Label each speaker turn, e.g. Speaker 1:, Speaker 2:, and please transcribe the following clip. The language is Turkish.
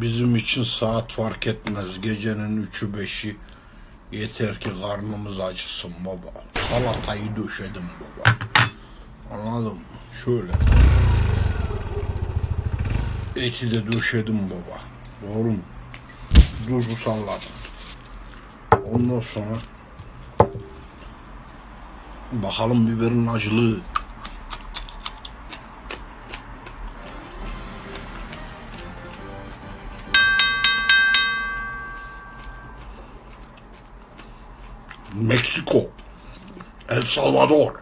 Speaker 1: Bizim için saat fark etmez. Gecenin üçü beşi. Yeter ki karnımız acısın baba. Salatayı döşedim baba. Anladın mı? Şöyle. Eti de döşedim baba. Doğru mu? Tuzu salladım. Ondan sonra bakalım biberin acılığı. Meksiko, El Salvador,